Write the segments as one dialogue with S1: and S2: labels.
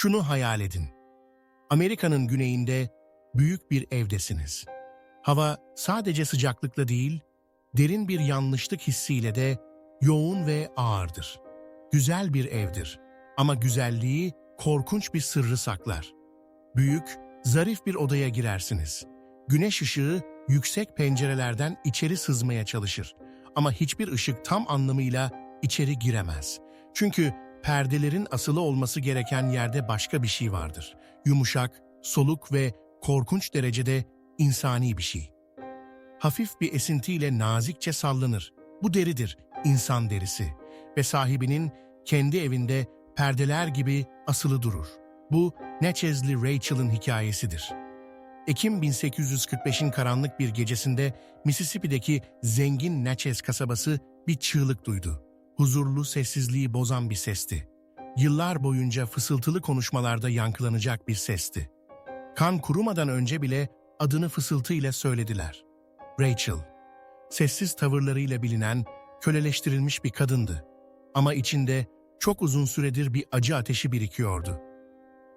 S1: Şunu hayal edin. Amerika'nın güneyinde büyük bir evdesiniz. Hava sadece sıcaklıkla değil, derin bir yanlışlık hissiyle de yoğun ve ağırdır. Güzel bir evdir ama güzelliği korkunç bir sırrı saklar. Büyük, zarif bir odaya girersiniz. Güneş ışığı yüksek pencerelerden içeri sızmaya çalışır ama hiçbir ışık tam anlamıyla içeri giremez. Çünkü perdelerin asılı olması gereken yerde başka bir şey vardır. Yumuşak, soluk ve korkunç derecede insani bir şey. Hafif bir esintiyle nazikçe sallanır. Bu deridir, insan derisi ve sahibinin kendi evinde perdeler gibi asılı durur. Bu Natchez Lee Rachel'ın hikayesidir. Ekim 1845'in karanlık bir gecesinde Mississippi'deki zengin Natchez kasabası bir çığlık duydu. Huzurlu sessizliği bozan bir sesti. Yıllar boyunca fısıltılı konuşmalarda yankılanacak bir sesti. Kan kurumadan önce bile adını fısıltıyla söylediler. Rachel. Sessiz tavırlarıyla bilinen, köleleştirilmiş bir kadındı. Ama içinde çok uzun süredir bir acı ateşi birikiyordu.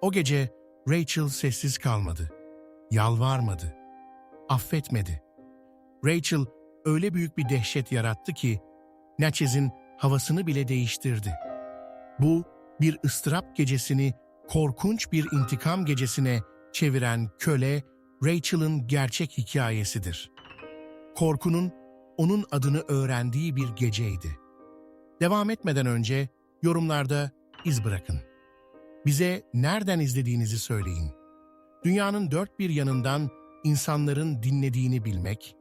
S1: O gece Rachel sessiz kalmadı. Yalvarmadı. Affetmedi. Rachel öyle büyük bir dehşet yarattı ki Natcez'in havasını bile değiştirdi. Bu bir ıstırap gecesini korkunç bir intikam gecesine çeviren köle Rachel'ın gerçek hikayesidir. Korkunun onun adını öğrendiği bir geceydi. Devam etmeden önce yorumlarda iz bırakın. Bize nereden izlediğinizi söyleyin. Dünyanın dört bir yanından insanların dinlediğini bilmek,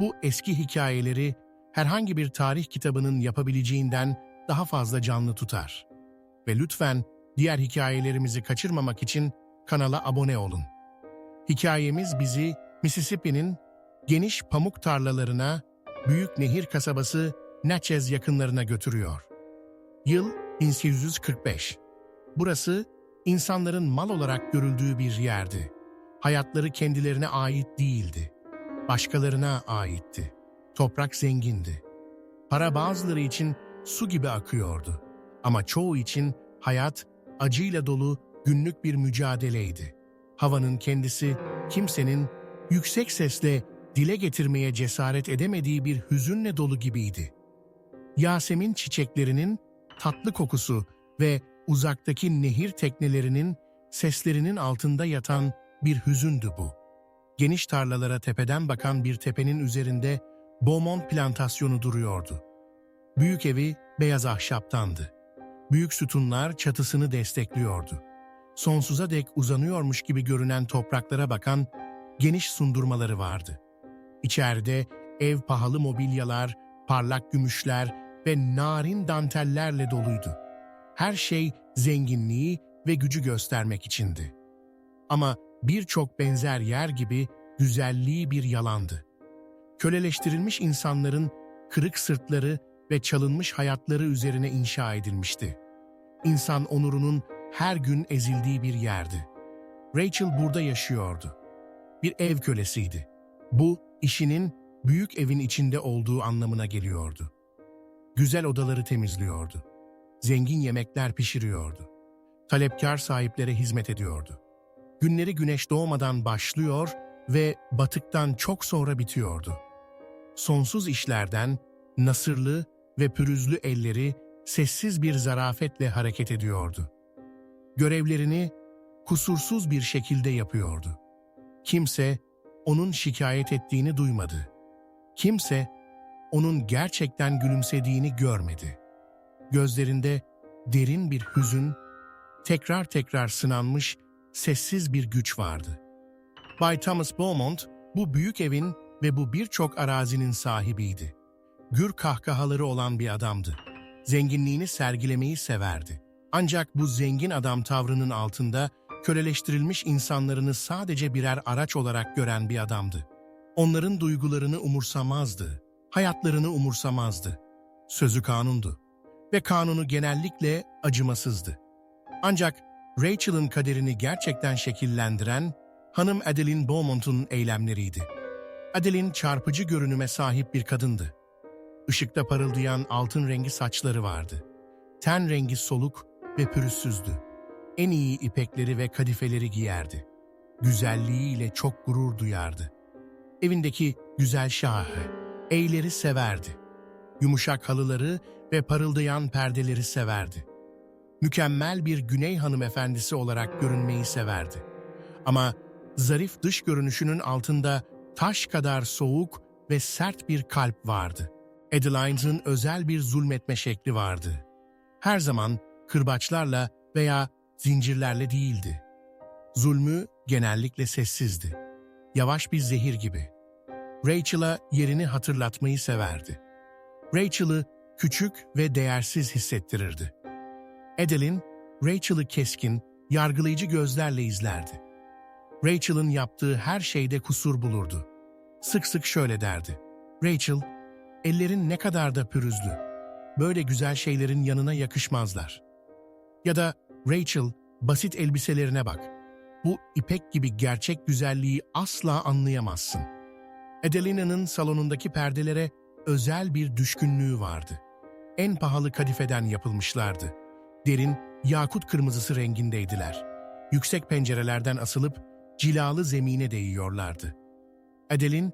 S1: bu eski hikayeleri herhangi bir tarih kitabının yapabileceğinden daha fazla canlı tutar. Ve lütfen diğer hikayelerimizi kaçırmamak için kanala abone olun. Hikayemiz bizi Mississippi'nin geniş pamuk tarlalarına, büyük nehir kasabası Natchez yakınlarına götürüyor. Yıl 1845. Burası insanların mal olarak görüldüğü bir yerdi. Hayatları kendilerine ait değildi. Başkalarına aitti. Toprak zengindi. Para bazıları için su gibi akıyordu. Ama çoğu için hayat acıyla dolu günlük bir mücadeleydi. Havanın kendisi kimsenin yüksek sesle dile getirmeye cesaret edemediği bir hüzünle dolu gibiydi. Yasemin çiçeklerinin tatlı kokusu ve uzaktaki nehir teknelerinin seslerinin altında yatan bir hüzündü bu. Geniş tarlalara tepeden bakan bir tepenin üzerinde Beaumont plantasyonu duruyordu. Büyük evi beyaz ahşaptandı. Büyük sütunlar çatısını destekliyordu. Sonsuza dek uzanıyormuş gibi görünen topraklara bakan geniş sundurmaları vardı. İçeride ev pahalı mobilyalar, parlak gümüşler ve narin dantellerle doluydu. Her şey zenginliği ve gücü göstermek içindi. Ama birçok benzer yer gibi güzelliği bir yalandı. Köleleştirilmiş insanların kırık sırtları ve çalınmış hayatları üzerine inşa edilmişti. İnsan onurunun her gün ezildiği bir yerdi. Rachel burada yaşıyordu. Bir ev kölesiydi. Bu, işinin büyük evin içinde olduğu anlamına geliyordu. Güzel odaları temizliyordu. Zengin yemekler pişiriyordu. Talepkar sahiplere hizmet ediyordu. Günleri güneş doğmadan başlıyor ve batıktan çok sonra bitiyordu. Sonsuz işlerden nasırlı ve pürüzlü elleri sessiz bir zarafetle hareket ediyordu. Görevlerini kusursuz bir şekilde yapıyordu. Kimse onun şikayet ettiğini duymadı. Kimse onun gerçekten gülümsediğini görmedi. Gözlerinde derin bir hüzün, tekrar tekrar sınanmış sessiz bir güç vardı. Bay Thomas Beaumont bu büyük evin ve bu birçok arazinin sahibiydi. Gür kahkahaları olan bir adamdı. Zenginliğini sergilemeyi severdi. Ancak bu zengin adam tavrının altında köleleştirilmiş insanlarını sadece birer araç olarak gören bir adamdı. Onların duygularını umursamazdı, hayatlarını umursamazdı. Sözü kanundu ve kanunu genellikle acımasızdı. Ancak Rachel'ın kaderini gerçekten şekillendiren hanım Adeline Beaumont'un eylemleriydi. Adeline çarpıcı görünüme sahip bir kadındı. Işıkta parıldayan altın rengi saçları vardı. Ten rengi soluk ve pürüzsüzdü. en iyi ipekleri ve kadifeleri giyerdi. Güzelliğiyle çok gurur duyardı. Evindeki güzel şahı, eyleri severdi. Yumuşak halıları ve parıldayan perdeleri severdi. Mükemmel bir güney hanımefendisi olarak görünmeyi severdi. Ama zarif dış görünüşünün altında taş kadar soğuk ve sert bir kalp vardı. Adeline'ın özel bir zulmetme şekli vardı. Her zaman kırbaçlarla veya zincirlerle değildi. Zulmü genellikle sessizdi. Yavaş bir zehir gibi. Rachel'a yerini hatırlatmayı severdi. Rachel'ı küçük ve değersiz hissettirirdi. Adeline, Rachel'ı keskin, yargılayıcı gözlerle izlerdi. Rachel'ın yaptığı her şeyde kusur bulurdu. Sık sık şöyle derdi. Rachel, ellerin ne kadar da pürüzlü. Böyle güzel şeylerin yanına yakışmazlar. Ya da Rachel, basit elbiselerine bak. Bu ipek gibi gerçek güzelliği asla anlayamazsın. Adelina'nın salonundaki perdelere özel bir düşkünlüğü vardı. En pahalı kadifeden yapılmışlardı. Derin, yakut kırmızısı rengindeydiler. Yüksek pencerelerden asılıp cilalı zemine değiyorlardı. Adeline,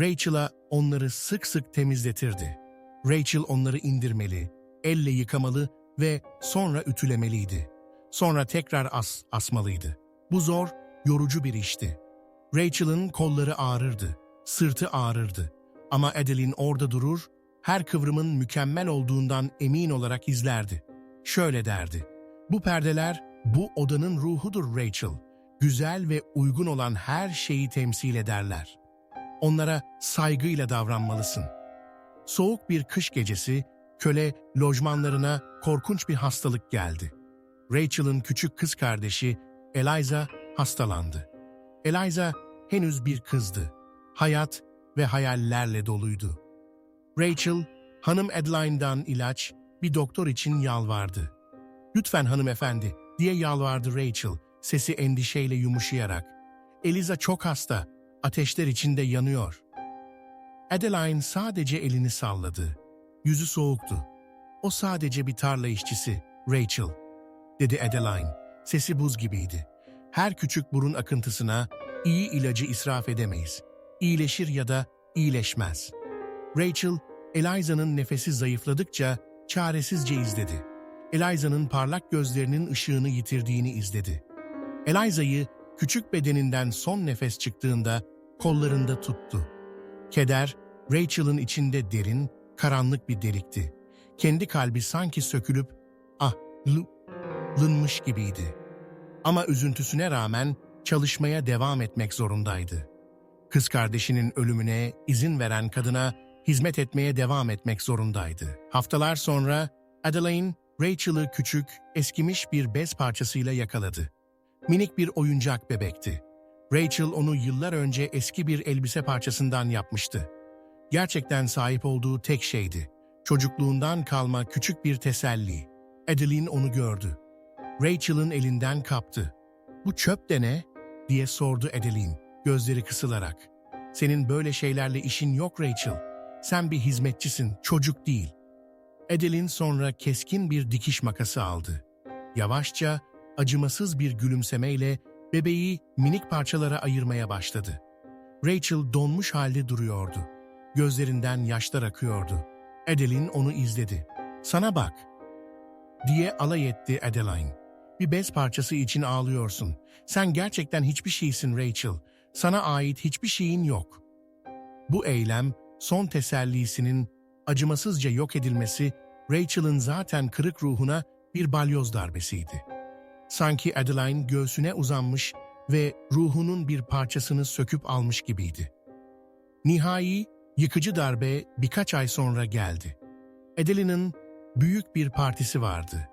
S1: Rachel'a onları sık sık temizletirdi. Rachel onları indirmeli, elle yıkamalı ve sonra ütülemeliydi. Sonra tekrar as asmalıydı. Bu zor, yorucu bir işti. Rachel'ın kolları ağrırdı, sırtı ağrırdı. Ama Adeline orada durur, her kıvrımın mükemmel olduğundan emin olarak izlerdi. Şöyle derdi, bu perdeler bu odanın ruhudur Rachel. Güzel ve uygun olan her şeyi temsil ederler. Onlara saygıyla davranmalısın. Soğuk bir kış gecesi köle lojmanlarına korkunç bir hastalık geldi. Rachel'ın küçük kız kardeşi Eliza hastalandı. Eliza henüz bir kızdı. Hayat ve hayallerle doluydu. Rachel, hanım Adeline'dan ilaç, bir doktor için yalvardı. Lütfen hanımefendi, diye yalvardı Rachel, sesi endişeyle yumuşayarak. Eliza çok hasta, ateşler içinde yanıyor. Adeline sadece elini salladı. Yüzü soğuktu. O sadece bir tarla işçisi, Rachel, dedi Adeline. Sesi buz gibiydi. Her küçük burun akıntısına iyi ilacı israf edemeyiz. İyileşir ya da iyileşmez. Rachel, Eliza'nın nefesi zayıfladıkça çaresizce izledi. Eliza'nın parlak gözlerinin ışığını yitirdiğini izledi. Eliza'yı küçük bedeninden son nefes çıktığında kollarında tuttu. Keder, Rachel'ın içinde derin, karanlık bir delikti. Kendi kalbi sanki sökülüp ah, lı, lınmış gibiydi. Ama üzüntüsüne rağmen çalışmaya devam etmek zorundaydı. Kız kardeşinin ölümüne izin veren kadına hizmet etmeye devam etmek zorundaydı. Haftalar sonra Adeline, Rachel'ı küçük, eskimiş bir bez parçasıyla yakaladı. Minik bir oyuncak bebekti. Rachel onu yıllar önce eski bir elbise parçasından yapmıştı. Gerçekten sahip olduğu tek şeydi. Çocukluğundan kalma küçük bir teselli. Adeline onu gördü. Rachel'ın elinden kaptı. ''Bu çöp de ne?'' diye sordu Adeline, gözleri kısılarak. ''Senin böyle şeylerle işin yok Rachel. Sen bir hizmetçisin, çocuk değil.'' Adeline sonra keskin bir dikiş makası aldı. Yavaşça, acımasız bir gülümsemeyle bebeği minik parçalara ayırmaya başladı. Rachel donmuş halde duruyordu. Gözlerinden yaşlar akıyordu. Adeline onu izledi. ''Sana bak.'' diye alay etti Adeline. Bir bez parçası için ağlıyorsun. Sen gerçekten hiçbir şeysin Rachel. Sana ait hiçbir şeyin yok. Bu eylem son tesellisinin acımasızca yok edilmesi Rachel'ın zaten kırık ruhuna bir balyoz darbesiydi. Sanki Adeline göğsüne uzanmış ve ruhunun bir parçasını söküp almış gibiydi. Nihai, yıkıcı darbe birkaç ay sonra geldi. Adeline'in büyük bir partisi vardı.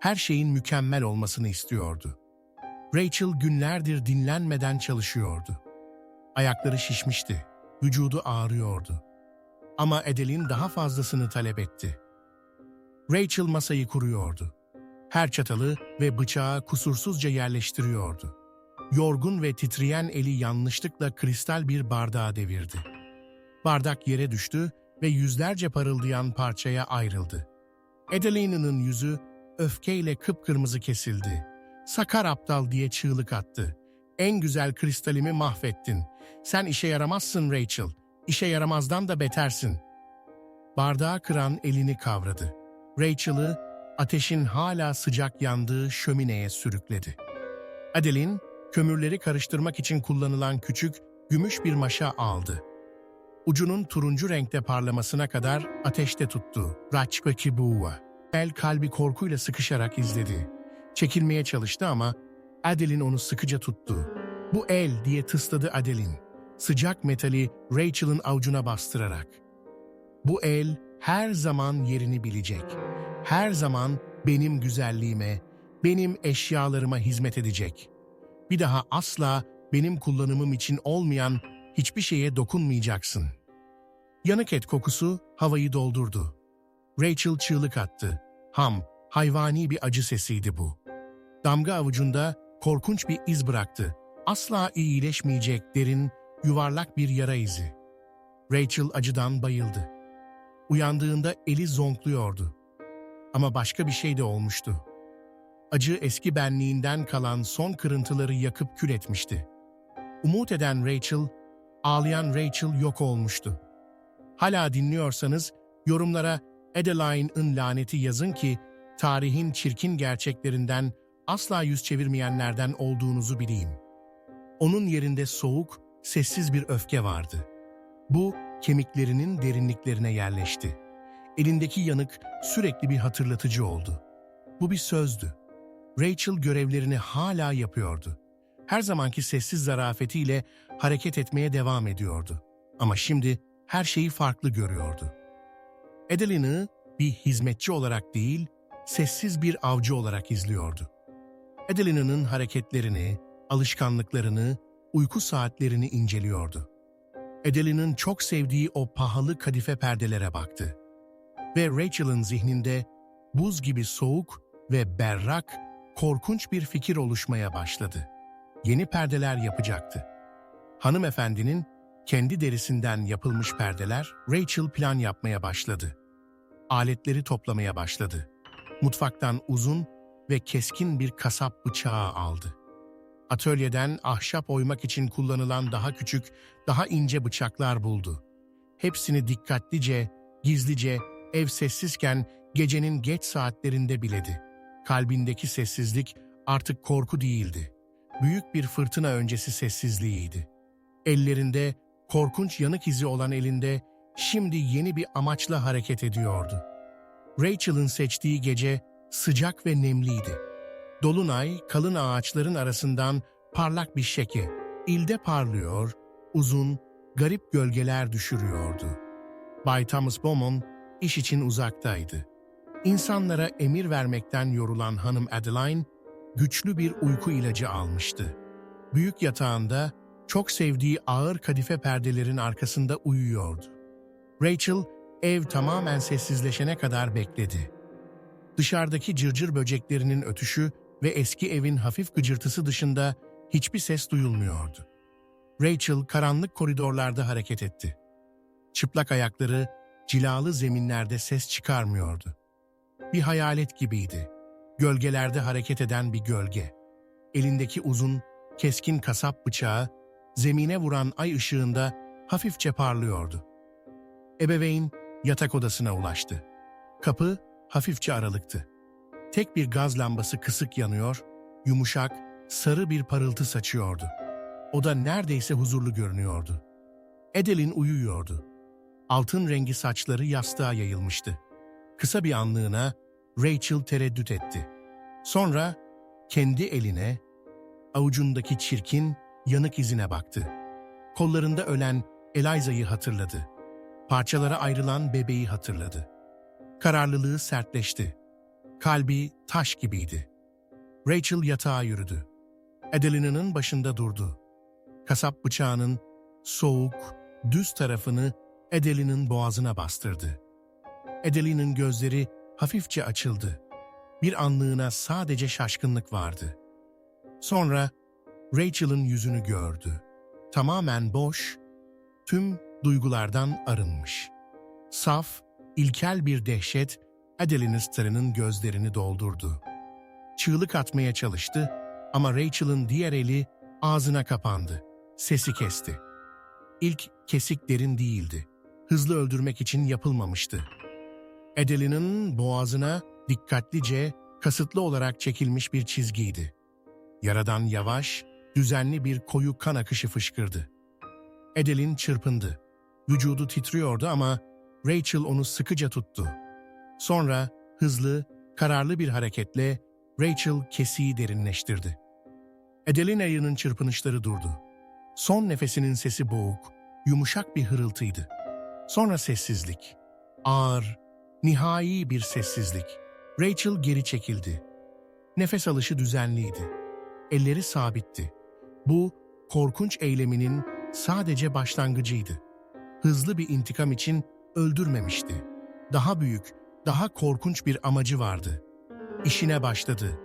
S1: Her şeyin mükemmel olmasını istiyordu. Rachel günlerdir dinlenmeden çalışıyordu. Ayakları şişmişti, vücudu ağrıyordu. Ama Adeline daha fazlasını talep etti. Rachel masayı kuruyordu. Her çatalı ve bıçağı kusursuzca yerleştiriyordu. Yorgun ve titreyen eli yanlışlıkla kristal bir bardağa devirdi. Bardak yere düştü ve yüzlerce parıldayan parçaya ayrıldı. Adeline'nin yüzü öfkeyle kıpkırmızı kesildi. Sakar aptal diye çığlık attı. En güzel kristalimi mahvettin. Sen işe yaramazsın Rachel. İşe yaramazdan da betersin. Bardağı kıran elini kavradı. Rachel'ı ateşin hala sıcak yandığı şömineye sürükledi. Adeline, kömürleri karıştırmak için kullanılan küçük, gümüş bir maşa aldı. Ucunun turuncu renkte parlamasına kadar ateşte tuttu. Raçka Kibuwa. El kalbi korkuyla sıkışarak izledi. Çekilmeye çalıştı ama Adeline onu sıkıca tuttu. Bu el diye tısladı Adeline. Sıcak metali Rachel'ın avucuna bastırarak. Bu el her zaman yerini bilecek. Her zaman benim güzelliğime, benim eşyalarıma hizmet edecek. Bir daha asla benim kullanımım için olmayan hiçbir şeye dokunmayacaksın. Yanık et kokusu havayı doldurdu. Rachel çığlık attı. Ham, hayvani bir acı sesiydi bu. Damga avucunda korkunç bir iz bıraktı. Asla iyileşmeyecek derin, yuvarlak bir yara izi. Rachel acıdan bayıldı. Uyandığında eli zonkluyordu. Ama başka bir şey de olmuştu. Acı eski benliğinden kalan son kırıntıları yakıp kül etmişti. Umut eden Rachel, ağlayan Rachel yok olmuştu. Hala dinliyorsanız yorumlara Adeline'ın laneti yazın ki tarihin çirkin gerçeklerinden asla yüz çevirmeyenlerden olduğunuzu bileyim. Onun yerinde soğuk, sessiz bir öfke vardı. Bu kemiklerinin derinliklerine yerleşti. Elindeki yanık sürekli bir hatırlatıcı oldu. Bu bir sözdü. Rachel görevlerini hala yapıyordu. Her zamanki sessiz zarafetiyle hareket etmeye devam ediyordu. Ama şimdi her şeyi farklı görüyordu. Adeline'ı bir hizmetçi olarak değil, sessiz bir avcı olarak izliyordu. Adeline'ın hareketlerini, alışkanlıklarını, uyku saatlerini inceliyordu. Adeline'ın çok sevdiği o pahalı kadife perdelere baktı. Ve Rachel'ın zihninde buz gibi soğuk ve berrak, korkunç bir fikir oluşmaya başladı. Yeni perdeler yapacaktı. Hanımefendinin kendi derisinden yapılmış perdeler, Rachel plan yapmaya başladı. Aletleri toplamaya başladı. Mutfaktan uzun ve keskin bir kasap bıçağı aldı. Atölyeden ahşap oymak için kullanılan daha küçük, daha ince bıçaklar buldu. Hepsini dikkatlice, gizlice, ev sessizken gecenin geç saatlerinde biledi. Kalbindeki sessizlik artık korku değildi. Büyük bir fırtına öncesi sessizliğiydi. Ellerinde, korkunç yanık izi olan elinde şimdi yeni bir amaçla hareket ediyordu. Rachel'ın seçtiği gece sıcak ve nemliydi. Dolunay kalın ağaçların arasından parlak bir şeke, ilde parlıyor, uzun, garip gölgeler düşürüyordu. Bay Thomas Beaumont iş için uzaktaydı. İnsanlara emir vermekten yorulan hanım Adeline, güçlü bir uyku ilacı almıştı. Büyük yatağında çok sevdiği ağır kadife perdelerin arkasında uyuyordu. Rachel, ev tamamen sessizleşene kadar bekledi. Dışarıdaki cırcır böceklerinin ötüşü ve eski evin hafif gıcırtısı dışında hiçbir ses duyulmuyordu. Rachel karanlık koridorlarda hareket etti. Çıplak ayakları cilalı zeminlerde ses çıkarmıyordu. Bir hayalet gibiydi. Gölgelerde hareket eden bir gölge. Elindeki uzun, keskin kasap bıçağı zemine vuran ay ışığında hafifçe parlıyordu. Ebeveyn yatak odasına ulaştı. Kapı hafifçe aralıktı. Tek bir gaz lambası kısık yanıyor, yumuşak, sarı bir parıltı saçıyordu. Oda neredeyse huzurlu görünüyordu. Edelin uyuyordu. Altın rengi saçları yastığa yayılmıştı. Kısa bir anlığına Rachel tereddüt etti. Sonra kendi eline, avucundaki çirkin, yanık izine baktı. Kollarında ölen Eliza'yı hatırladı. Parçalara ayrılan bebeği hatırladı. Kararlılığı sertleşti. Kalbi taş gibiydi. Rachel yatağa yürüdü. Adeline'nin başında durdu. Kasap bıçağının soğuk, düz tarafını Adeline'in boğazına bastırdı. Adeline'in gözleri hafifçe açıldı. Bir anlığına sadece şaşkınlık vardı. Sonra Rachel'ın yüzünü gördü. Tamamen boş, tüm duygulardan arınmış. Saf, ilkel bir dehşet Adeline Starr'ın gözlerini doldurdu. Çığlık atmaya çalıştı Ama Rachel'ın diğer eli ağzına kapandı. Sesi kesti. İlk kesik derin değildi. Hızlı öldürmek için yapılmamıştı. Adeline'in boğazına dikkatlice, kasıtlı olarak çekilmiş bir çizgiydi. Yaradan yavaş, düzenli bir koyu kan akışı fışkırdı. Adeline çırpındı. Vücudu titriyordu ama Rachel onu sıkıca tuttu. Sonra hızlı, kararlı bir hareketle Rachel kesiyi derinleştirdi. Adelina'nın çırpınışları durdu. Son nefesinin sesi boğuk, yumuşak bir hırıltıydı. Sonra sessizlik. Ağır, nihai bir sessizlik. Rachel geri çekildi. Nefes alışı düzenliydi. Elleri sabitti. Bu, korkunç eyleminin sadece başlangıcıydı. Hızlı bir intikam için öldürmemişti. Daha büyük, daha korkunç bir amacı vardı. İşine başladı.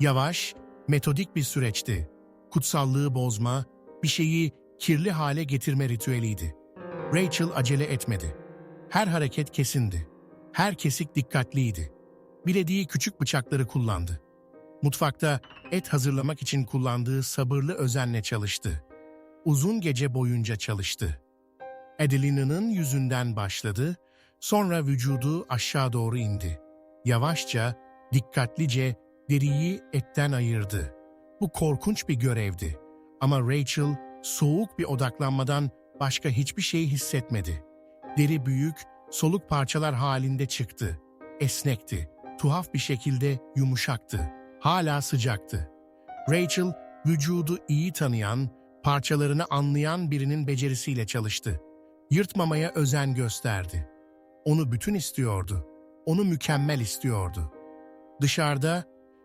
S1: Yavaş, metodik bir süreçti. Kutsallığı bozma, bir şeyi kirli hale getirme ritüeliydi. Rachel acele etmedi. Her hareket kesindi. Her kesik dikkatliydi. Bilediği küçük bıçakları kullandı. Mutfakta et hazırlamak için kullandığı sabırlı özenle çalıştı. Uzun gece boyunca çalıştı. Adelina'nın yüzünden başladı, sonra vücudu aşağı doğru indi. Yavaşça, dikkatlice deriyi etten ayırdı. Bu korkunç bir görevdi. Ama Rachel soğuk bir odaklanmadan başka hiçbir şey hissetmedi. Deri büyük, soluk parçalar halinde çıktı. Esnekti, tuhaf bir şekilde yumuşaktı. Hala sıcaktı. Rachel, vücudu iyi tanıyan, parçalarını anlayan birinin becerisiyle çalıştı. Yırtmamaya özen gösterdi. Onu bütün istiyordu. Onu mükemmel istiyordu. Dışarıda,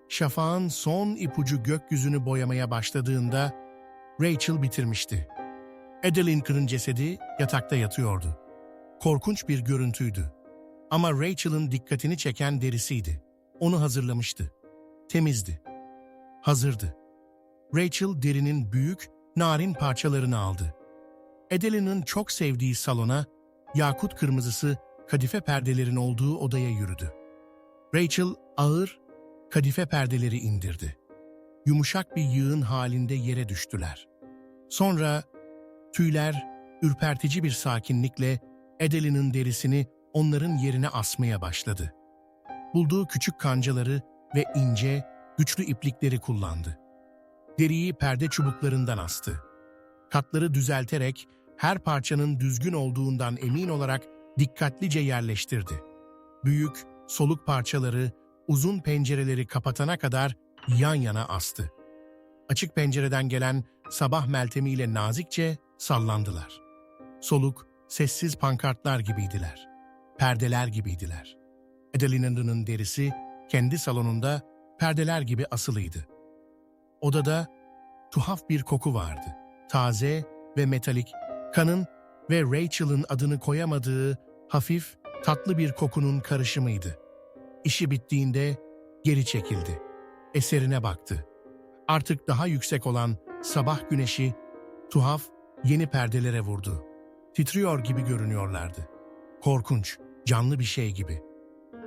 S1: şafağın son ipucu gökyüzünü boyamaya başladığında Rachel bitirmişti. Adeline'ın cesedi yatakta yatıyordu. Korkunç bir görüntüydü. Ama Rachel'ın dikkatini çeken derisiydi. Onu hazırlamıştı. Temizdi. Hazırdı. Rachel derinin büyük, narin parçalarını aldı. Adeline'in çok sevdiği salona, yakut kırmızısı kadife perdelerin olduğu odaya yürüdü. Rachel ağır, kadife perdeleri indirdi. Yumuşak bir yığın halinde yere düştüler. Sonra tüyler ürpertici bir sakinlikle Adeline'in derisini onların yerine asmaya başladı. Bulduğu küçük kancaları ve ince, güçlü iplikleri kullandı. Deriyi perde çubuklarından astı. Katları düzelterek her parçanın düzgün olduğundan emin olarak dikkatlice yerleştirdi. Büyük, soluk parçaları uzun pencereleri kapatana kadar yan yana astı. Açık pencereden gelen sabah meltemiyle nazikçe sallandılar. Soluk, sessiz pankartlar gibiydiler. Perdeler gibiydiler. Adeline'nin derisi kendi salonunda perdeler gibi asılıydı. Odada tuhaf bir koku vardı. Taze ve metalik, kanın ve Rachel'ın adını koyamadığı hafif, tatlı bir kokunun karışımıydı. İşi bittiğinde geri çekildi. Eserine baktı. Artık daha yüksek olan sabah güneşi tuhaf yeni perdelere vurdu. Titriyor gibi görünüyorlardı. Korkunç, canlı bir şey gibi.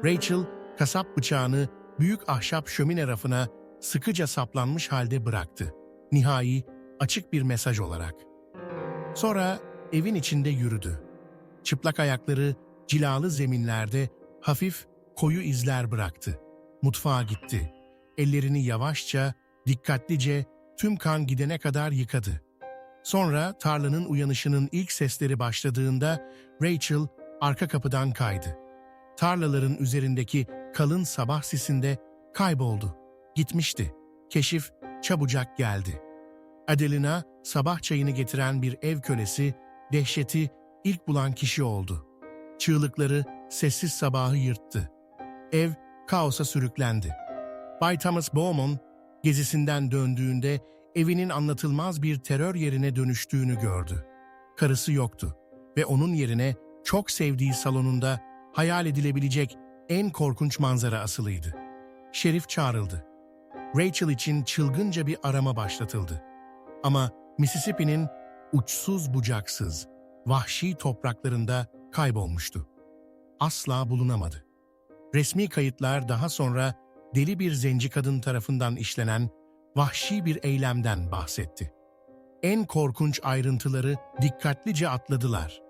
S1: Rachel kasap bıçağını büyük ahşap şömine rafına sıkıca saplanmış halde bıraktı. Nihai, açık bir mesaj olarak. Sonra evin içinde yürüdü. Çıplak ayakları cilalı zeminlerde hafif koyu izler bıraktı. Mutfağa gitti. Ellerini yavaşça, dikkatlice tüm kan gidene kadar yıkadı. Sonra tarlanın uyanışının ilk sesleri başladığında Rachel arka kapıdan kaydı. Tarlaların üzerindeki kalın sabah sisinde kayboldu. Gitmişti. Keşif çabucak geldi. Adelina sabah çayını getiren bir ev kölesi, dehşeti ilk bulan kişi oldu. Çığlıkları sessiz sabahı yırttı. Ev kaosa sürüklendi. Bay Thomas Bowman gezisinden döndüğünde evinin anlatılmaz bir terör yerine dönüştüğünü gördü. Karısı yoktu ve onun yerine çok sevdiği salonunda hayal edilebilecek en korkunç manzara asılıydı. Şerif çağrıldı. Rachel için çılgınca bir arama başlatıldı. Ama Mississippi'nin uçsuz bucaksız, vahşi topraklarında kaybolmuştu. Asla bulunamadı. Resmi kayıtlar daha sonra deli bir zenci kadın tarafından işlenen vahşi bir eylemden bahsetti. En korkunç ayrıntıları dikkatlice atladılar.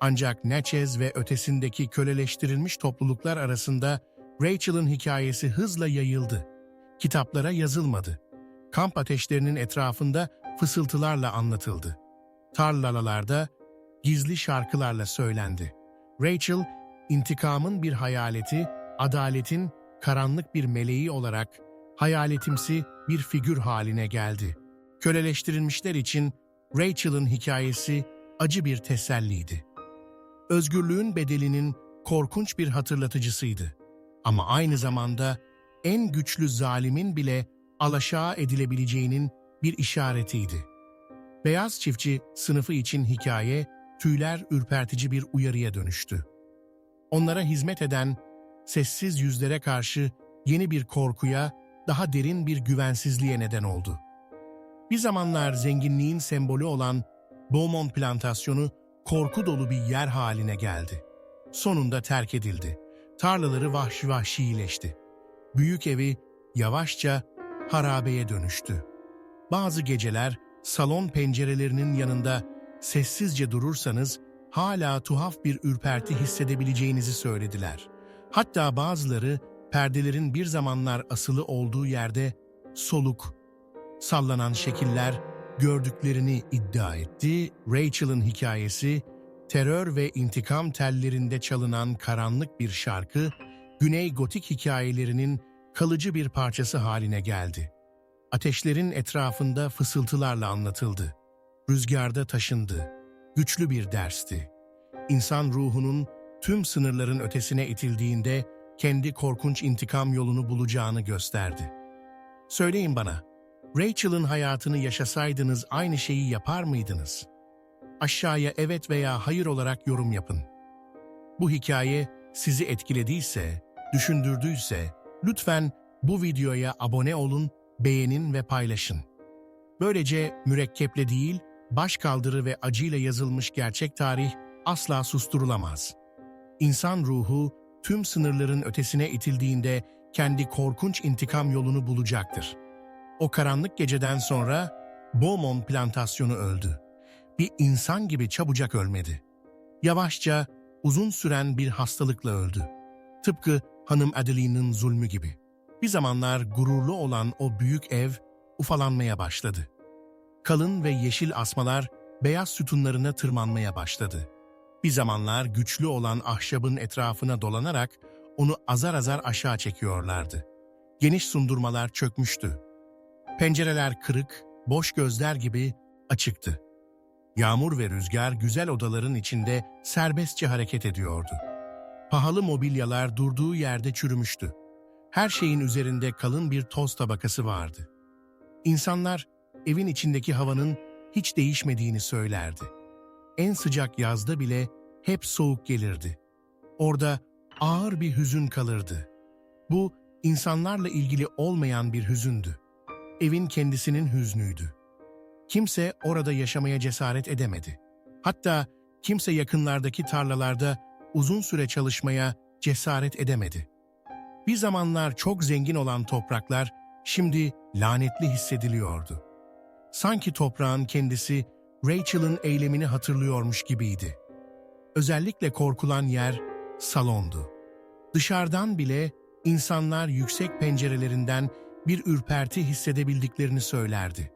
S1: Ancak Natchez ve ötesindeki köleleştirilmiş topluluklar arasında Rachel'ın hikayesi hızla yayıldı. Kitaplara yazılmadı. Kamp ateşlerinin etrafında fısıltılarla anlatıldı. Tarlalalarda gizli şarkılarla söylendi. Rachel, intikamın bir hayaleti, adaletin karanlık bir meleği olarak hayaletimsi bir figür haline geldi. Köleleştirilmişler için Rachel'ın hikayesi acı bir teselliydi. Özgürlüğün bedelinin korkunç bir hatırlatıcısıydı. Ama aynı zamanda en güçlü zalimin bile alaşağı edilebileceğinin bir işaretiydi. Beyaz çiftçi sınıfı için hikaye, tüyler ürpertici bir uyarıya dönüştü. Onlara hizmet eden, sessiz yüzlere karşı yeni bir korkuya, daha derin bir güvensizliğe neden oldu. Bir zamanlar zenginliğin sembolü olan Beaumont plantasyonu korku dolu bir yer haline geldi. Sonunda terk edildi. Tarlaları vahşi vahşileşti. Büyük evi yavaşça harabeye dönüştü. Bazı geceler salon pencerelerinin yanında sessizce durursanız hala tuhaf bir ürperti hissedebileceğinizi söylediler. Hatta bazıları perdelerin bir zamanlar asılı olduğu yerde soluk, sallanan şekiller gördüklerini iddia etti. Rachel'ın hikayesi, terör ve intikam tellerinde çalınan karanlık bir şarkı, Güney Gotik hikayelerinin kalıcı bir parçası haline geldi. Ateşlerin etrafında fısıltılarla anlatıldı. Rüzgarda taşındı. Güçlü bir dersti. İnsan ruhunun tüm sınırların ötesine itildiğinde kendi korkunç intikam yolunu bulacağını gösterdi. Söyleyin bana, Rachel'ın hayatını yaşasaydınız aynı şeyi yapar mıydınız? Aşağıya evet veya hayır olarak yorum yapın. Bu hikaye sizi etkilediyse, düşündürdüyse lütfen bu videoya abone olun, beğenin ve paylaşın. Böylece mürekkeple değil, başkaldırı ve acıyla yazılmış gerçek tarih asla susturulamaz. İnsan ruhu tüm sınırların ötesine itildiğinde kendi korkunç intikam yolunu bulacaktır. O karanlık geceden sonra Beaumont plantasyonu öldü. Bir insan gibi çabucak ölmedi. Yavaşça, uzun süren bir hastalıkla öldü. Tıpkı hanım Adeline'in zulmü gibi. Bir zamanlar gururlu olan o büyük ev ufalanmaya başladı. Kalın ve yeşil asmalar beyaz sütunlarına tırmanmaya başladı. Bir zamanlar güçlü olan ahşabın etrafına dolanarak onu azar azar aşağı çekiyorlardı. Geniş sundurmalar çökmüştü. Pencereler kırık, boş gözler gibi açıktı. Yağmur ve rüzgar güzel odaların içinde serbestçe hareket ediyordu. Pahalı mobilyalar durduğu yerde çürümüştü. Her şeyin üzerinde kalın bir toz tabakası vardı. İnsanlar evin içindeki havanın hiç değişmediğini söylerdi. En sıcak yazda bile hep soğuk gelirdi. Orada ağır bir hüzün kalırdı. Bu insanlarla ilgili olmayan bir hüzündü. Evin kendisinin hüznüydü. Kimse orada yaşamaya cesaret edemedi. Hatta kimse yakınlardaki tarlalarda uzun süre çalışmaya cesaret edemedi. Bir zamanlar çok zengin olan topraklar şimdi lanetli hissediliyordu. Sanki toprağın kendisi Rachel'ın eylemini hatırlıyormuş gibiydi. Özellikle korkulan yer salondu. Dışarıdan bile insanlar yüksek pencerelerinden bir ürperti hissedebildiklerini söylerdi.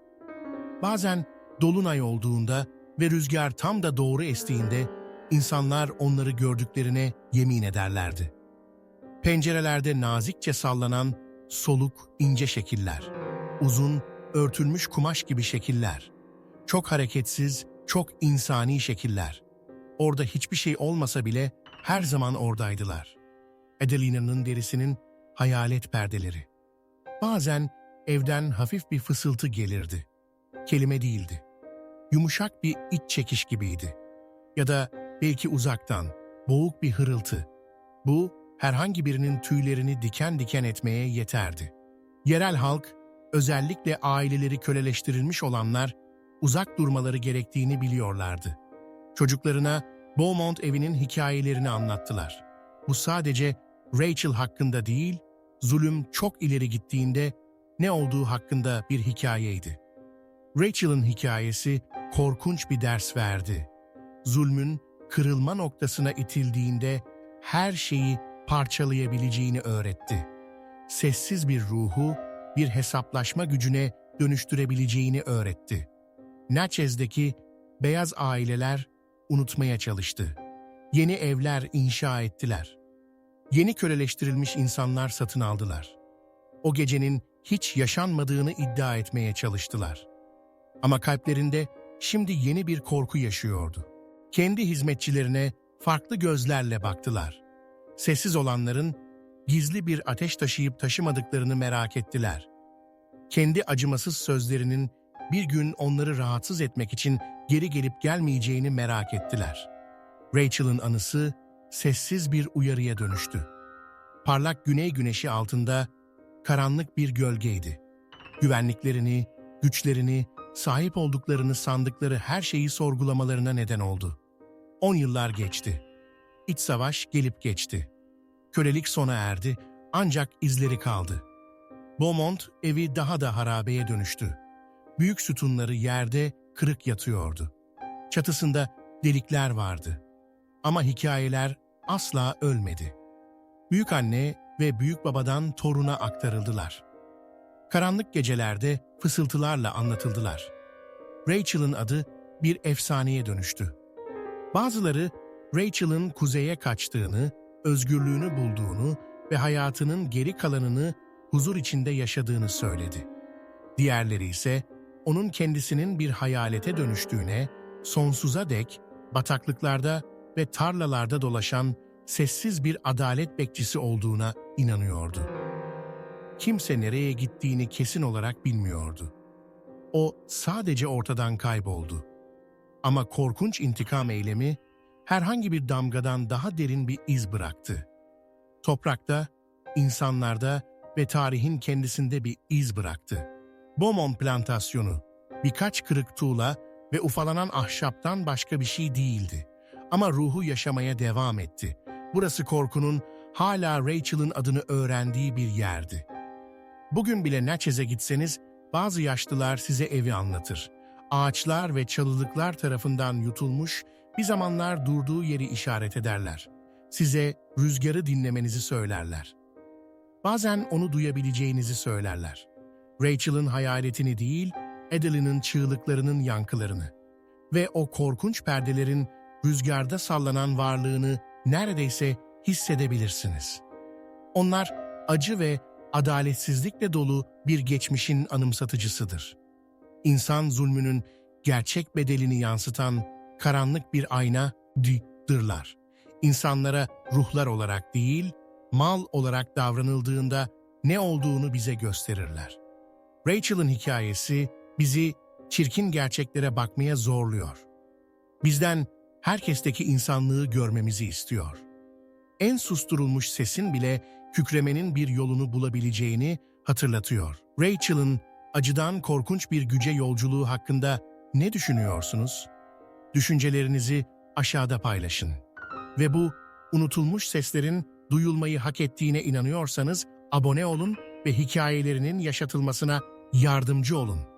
S1: Bazen dolunay olduğunda ve rüzgar tam da doğru estiğinde insanlar onları gördüklerine yemin ederlerdi. Pencerelerde nazikçe sallanan soluk, ince şekiller, uzun, örtülmüş kumaş gibi şekiller, çok hareketsiz, çok insani şekiller. Orada hiçbir şey olmasa bile her zaman oradaydılar. Adelina'nın derisinin hayalet perdeleri. Bazen evden hafif bir fısıltı gelirdi. Kelime değildi. Yumuşak bir iç çekiş gibiydi. Ya da belki uzaktan, boğuk bir hırıltı. Bu, herhangi birinin tüylerini diken diken etmeye yeterdi. Yerel halk, özellikle aileleri köleleştirilmiş olanlar, uzak durmaları gerektiğini biliyorlardı. Çocuklarına Beaumont evinin hikayelerini anlattılar. Bu sadece Rachel hakkında değil, zulüm çok ileri gittiğinde ne olduğu hakkında bir hikayeydi. Rachel'ın hikayesi korkunç bir ders verdi. Zulmün kırılma noktasına itildiğinde her şeyi parçalayabileceğini öğretti. Sessiz bir ruhu bir hesaplaşma gücüne dönüştürebileceğini öğretti. Natcez'deki beyaz aileler unutmaya çalıştı. Yeni evler inşa ettiler. Yeni köleleştirilmiş insanlar satın aldılar. O gecenin hiç yaşanmadığını iddia etmeye çalıştılar. Ama kalplerinde şimdi yeni bir korku yaşıyordu. Kendi hizmetçilerine farklı gözlerle baktılar. Sessiz olanların gizli bir ateş taşıyıp taşımadıklarını merak ettiler. Kendi acımasız sözlerinin bir gün onları rahatsız etmek için geri gelip gelmeyeceğini merak ettiler. Rachel'ın anısı sessiz bir uyarıya dönüştü. Parlak güney güneşi altında karanlık bir gölgeydi. Güvenliklerini, güçlerini, sahip olduklarını sandıkları her şeyi sorgulamalarına neden oldu. On yıllar geçti. İç savaş gelip geçti. Kölelik sona erdi ancak izleri kaldı. Beaumont evi daha da harabeye dönüştü. Büyük sütunları yerde kırık yatıyordu. Çatısında delikler vardı. Ama hikayeler asla ölmedi. Büyük anne ve büyük babadan toruna aktarıldılar. Karanlık gecelerde fısıltılarla anlatıldılar. Rachel'ın adı bir efsaneye dönüştü. Bazıları Rachel'ın kuzeye kaçtığını, özgürlüğünü bulduğunu ve hayatının geri kalanını huzur içinde yaşadığını söyledi. Diğerleri ise onun kendisinin bir hayalete dönüştüğüne, sonsuza dek bataklıklarda ve tarlalarda dolaşan sessiz bir adalet bekçisi olduğuna inanıyordu. Kimse nereye gittiğini kesin olarak bilmiyordu. O sadece ortadan kayboldu. Ama korkunç intikam eylemi herhangi bir damgadan daha derin bir iz bıraktı. Toprakta, insanlarda ve tarihin kendisinde bir iz bıraktı. Beaumont plantasyonu, birkaç kırık tuğla ve ufalanan ahşaptan başka bir şey değildi. Ama ruhu yaşamaya devam etti. Burası korkunun hala Rachel'ın adını öğrendiği bir yerdi. Bugün bile Natcez'e gitseniz bazı yaşlılar size evi anlatır. Ağaçlar ve çalılıklar tarafından yutulmuş, bir zamanlar durduğu yeri işaret ederler. Size rüzgarı dinlemenizi söylerler. Bazen onu duyabileceğinizi söylerler. Rachel'ın hayaletini değil, Adeline'in çığlıklarının yankılarını ve o korkunç perdelerin rüzgarda sallanan varlığını neredeyse hissedebilirsiniz. Onlar acı ve adaletsizlikle dolu bir geçmişin anımsatıcısıdır. İnsan zulmünün gerçek bedelini yansıtan karanlık bir ayna dırlar. İnsanlara ruhlar olarak değil, mal olarak davranıldığında ne olduğunu bize gösterirler. Rachel'ın hikayesi bizi çirkin gerçeklere bakmaya zorluyor. Bizden herkesteki insanlığı görmemizi istiyor. En susturulmuş sesin bile kükremenin bir yolunu bulabileceğini hatırlatıyor. Rachel'ın acıdan korkunç bir güce yolculuğu hakkında ne düşünüyorsunuz? Düşüncelerinizi aşağıda paylaşın. Ve bu unutulmuş seslerin duyulmayı hak ettiğine inanıyorsanız abone olun ve hikayelerinin yaşatılmasına yardımcı olun.